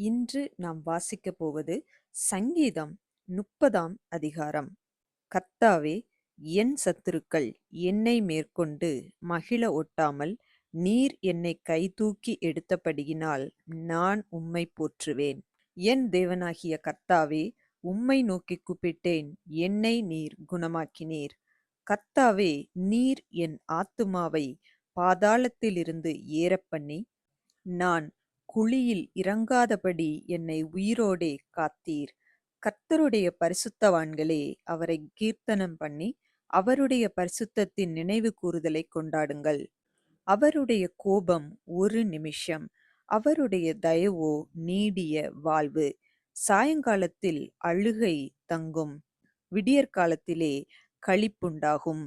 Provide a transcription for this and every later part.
இன்று நாம் வாசிக்க போவது சங்கீதம் முப்பதாம் அதிகாரம். கத்தாவே என் சத்துருக்கள் என்னை மேற்கொண்டு மகிழ ஒட்டாமல் நீர் என்னை கைதூக்கி எடுத்தபடியினால் நான் உம்மை போற்றுவேன். என் தேவனாகிய கர்த்தாவே உம்மை நோக்கி கூப்பிட்டேன் என்னை நீர் குணமாக்கினீர். கர்த்தாவே நீர் என் ஆத்துமாவை பாதாளத்திலிருந்து ஏறப்பண்ணி நான் குழியில் இறங்காதபடி என்னை உயிரோடே காத்தீர். கர்த்தருடைய பரிசுத்தவான்களே அவரை கீர்த்தனம் பண்ணி அவருடைய பரிசுத்தத்தின் நினைவு கூறுதலை கொண்டாடுங்கள். அவருடைய கோபம் ஒரு நிமிஷம். அவருடைய தயவோ நீடிய வாழ்வு. சாயங்காலத்தில் அழுகை தங்கும். விடியற்காலத்திலே களிப்புண்டாகும்.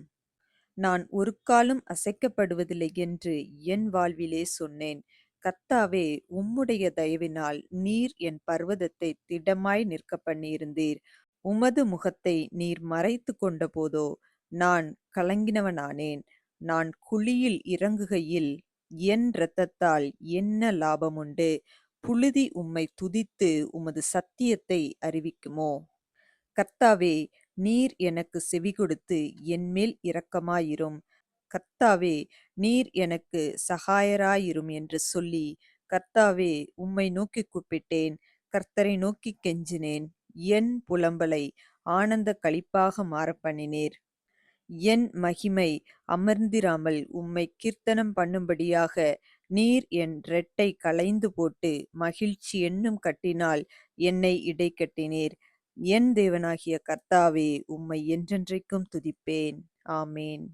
நான் ஒரு காலம் அசைக்கப்படுவதில்லை என்று என் வாழ்விலே சொன்னேன். கர்த்தாவே உம்முடைய தயவினால் நீர் என் பர்வதத்தை திடமாய் நிற்க பண்ணியிருந்தீர். உமது முகத்தை நீர் மறைத்து கொண்ட போதோ நான் கலங்கினவனானேன். நான் குழியில் இறங்குகையில் என் இரத்தத்தால் என்ன லாபமுண்டு? புழுதி உம்மை துதித்து உமது சத்தியத்தை அறிவிக்குமோ? கர்த்தாவே நீர் எனக்கு செவி கொடுத்து என்மேல் இரக்கமாயிரும். கர்த்தாவே நீர் எனக்கு சகாயராயிரும் என்று சொல்லி கர்த்தாவே உம்மை நோக்கி கூப்பிட்டேன். கர்த்தரை நோக்கி கெஞ்சினேன். என் புலம்பலை ஆனந்த களிப்பாக மாறப்பண்ணினேர் என் மகிமை அமர்ந்திராமல் உம்மை கீர்த்தனம் பண்ணும்படியாக நீர் என் ரெட்டை களைந்து போட்டு மகிழ்ச்சி என்னும் கட்டினால் என்னை இடை கட்டினீர். என் தேவனாகிய கர்த்தாவே உம்மை என்றென்றைக்கும் துதிப்பேன். ஆமேன்.